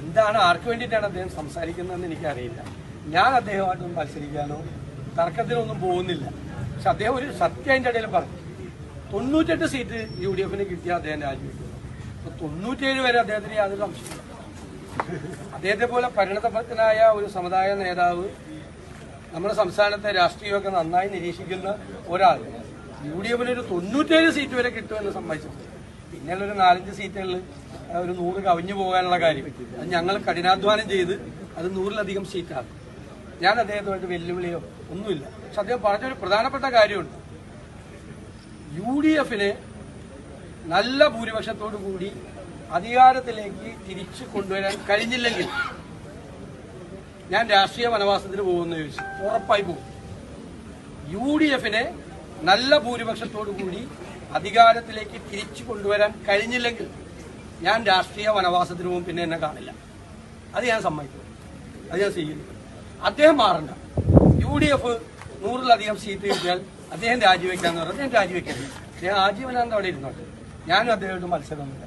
എന്താണ് ആർക്ക് വേണ്ടിയിട്ടാണ് അദ്ദേഹം സംസാരിക്കുന്നതെന്ന് എനിക്കറിയില്ല. ഞാൻ അദ്ദേഹമായിട്ടൊന്നും മത്സരിക്കാനോ തർക്കത്തിനൊന്നും പോകുന്നില്ല. പക്ഷെ അദ്ദേഹം ഒരു സത്യം അതിന്റെ ഇടയിൽ പറഞ്ഞു. തൊണ്ണൂറ്റെട്ട് സീറ്റ് യു ഡി എഫിന് കിട്ടിയ അദ്ദേഹം രാജിവെക്കുന്നു അപ്പൊ തൊണ്ണൂറ്റേഴ് വരെ അദ്ദേഹത്തിന് യാതൊരു സംശയമില്ല അദ്ദേഹത്തെ പോലെ പരിണതഭക്തനായ ഒരു സമുദായ നേതാവ് നമ്മുടെ സംസ്ഥാനത്തെ രാഷ്ട്രീയമൊക്കെ നന്നായി നിരീക്ഷിക്കുന്ന ഒരാൾ യു ഡി എഫിന് ഒരു തൊണ്ണൂറ്റേഴ് സീറ്റ് വരെ കിട്ടുമെന്ന് സമ്മതിച്ചു പിന്നെയുള്ള ഒരു നാലഞ്ച് സീറ്റുകളിൽ ഒരു നൂറ് കവിഞ്ഞു പോകാനുള്ള കാര്യം. അത് ഞങ്ങൾ കഠിനാധ്വാനം ചെയ്ത് അത് നൂറിലധികം സീറ്റാണ് ഞാൻ അദ്ദേഹത്തുമായിട്ട് വെല്ലുവിളിയോ ഒന്നുമില്ല. പക്ഷെ അദ്ദേഹം പറഞ്ഞൊരു പ്രധാനപ്പെട്ട കാര്യമുണ്ട്. യു ഡി എഫിനെ നല്ല ഭൂരിപക്ഷത്തോടു കൂടി അധികാരത്തിലേക്ക് തിരിച്ചു കൊണ്ടുവരാൻ കഴിഞ്ഞില്ലെങ്കിൽ ഞാൻ രാഷ്ട്രീയ വനവാസത്തിന് പോകുമെന്ന് ചോദിച്ചു. ഉറപ്പായി പോകും. യു ഡി എഫിനെ നല്ല ഭൂരിപക്ഷത്തോടു കൂടി അധികാരത്തിലേക്ക് തിരിച്ചു കൊണ്ടുവരാൻ കഴിഞ്ഞില്ലെങ്കിൽ ഞാൻ രാഷ്ട്രീയ വനവാസത്തിന് പോകും പിന്നെ എന്നെ കാണില്ല. അത് ഞാൻ സമ്മതിക്കും. അത് ഞാൻ സ്വീകരിക്കും. അദ്ദേഹം മാറണ്ട. യു ഡി എഫ് നൂറിലധികം സീറ്റ് കിട്ടിയാൽ അദ്ദേഹം രാജിവെക്കാന്ന് പറഞ്ഞാൽ ഞാൻ രാജിവെക്കരുത് അദ്ദേഹം ആജീവനാന്ത അവിടെ ഇരുന്നോട്ടെ. ഞാനും അദ്ദേഹമായിട്ട് മത്സരമൊന്നുമില്ല.